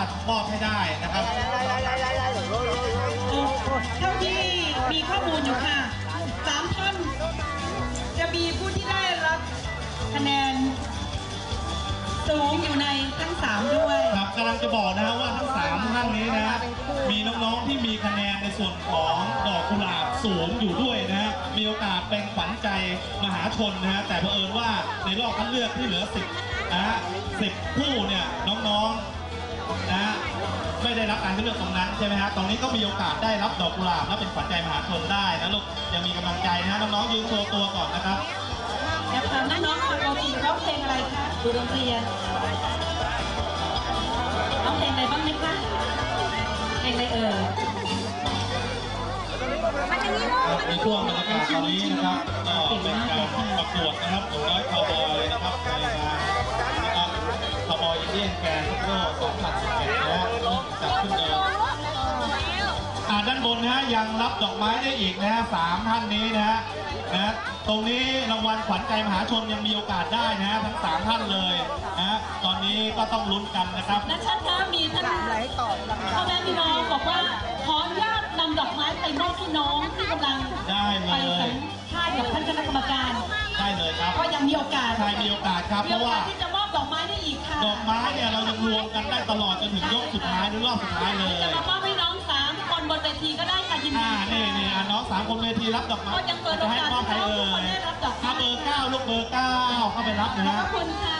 ารถมอบให้ได้นะครับ เท่าที่มีข้อมูลอยู่ค่ะสามท่านจะมีผู้ที่ได้รับคะแนน สูงอยู่ในทั้งสามด้วย ครับกำลังจะบอกนะฮะว่าทั้งสามท่านนี้นะฮะมีน้องๆที่มีคะแนนในส่วนของดอกกุหลาบสูงอยู่ด้วยนะฮะมีโอกาสเป็นขวัญใจมหาชนนะฮะแต่เผอิญว่าในรอบคัดเลือกที่เหลือสิบนะฮะสิบคู่ ไม่ได้รับการคัดเลือกตรงนั้นใช่ไหมฮะตรงนี้ก็มีโอกาสได้รับดอกกุหลาบและเป็นขวัญใจมหาชนได้นะลูกยังมีกำลังใจนะฮะน้องๆยืนโชว์ตัวก่อนนะครับอยากถามน้องๆค่ะปกติร้องเพลงอะไรคะดูดนตรีอะร้องเพลงอะไรบ้างไหมคะเพลงอะไรเอ่ยในช่วงบรรยากาศตอนนี้นะครับก็เป็นการประกวดนะครับหนูน้อยคาวบอยนะครับ นบนนะฮะยังรับดอกไม้ได้อีกนะฮะสามท่านนี้นะฮะนะฮะตรงนี้รางวัลขวัญใจมหาชนยังมีโอกาสได้นะฮะทั้งสามท่านเลยนะฮะตอนนี้ก็ต้องลุ้นกันนะครับนัชชาคะมีท่านพ่อแม่พี่น้องบอกว่าขออนุญาตนำดอกไม้ไปมอบพี่น้องที่กำลังได้เลไปยสัมภาษณ์กับท่านคณะกรรมการ ได้เลยครับก็ยังมีโอกาสใครมีโอกาสครับมีเพโอราะกาว่าสที่จะมอบดอกไม้ได้อีกค่ะดอกไม้เนี่ยเรายังรวมกันได้ตลอดจนถึงยกสุดท้ายหรือรอบสุดท้ายเลย จะมามอบให้ อะน้องสามคนเวทีรับดอกไม้ก็ยังเปิดโอกาสจะให้มอบใครเอ่ให้น้องทุกคนยได้รับดอกไม้ถ้าเบอร์เก้าลูกเบอร์เก้าเข้าไปรับนะขอบฮะ คุณค่ะ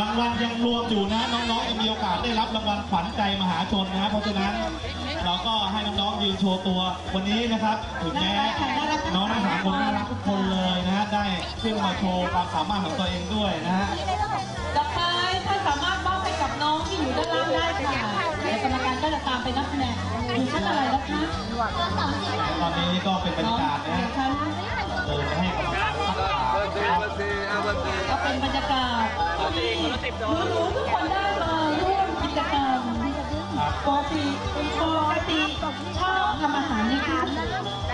รางวัลยังรวมอยู่นะน้องๆยังมีโอกาสได้รับรางวัลขวัญใจมหาชนนะเพราะฉะนั้นเราก็ให้น้องๆยืนโชว์ตัววันนี้นะครับถึงแม้น้องทั้งสามคนน่ารักทุกคนเลยนะฮะได้ขึ้นมาโชว์ความสามารถของตัวเองด้วยนะฮะ นนี้ก็เป็นบรรยากาศนะฮะยวชั้นเดินให้กำลังใจนะครับก็เป็นบรรยากาศที่หนูๆทุกคนได้มาร่วมกิจกรรมปกติปกติชอบทำอาหารไหมคะ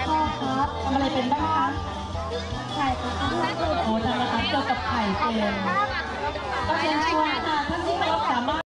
ชอบครับทำอะไรเป็นบ้างคะไข่ครับโอ้ทำอาหารเกี่ยวกับไข่เป็นก็เชิญชวนค่ะท่านที่เคารพสามารถ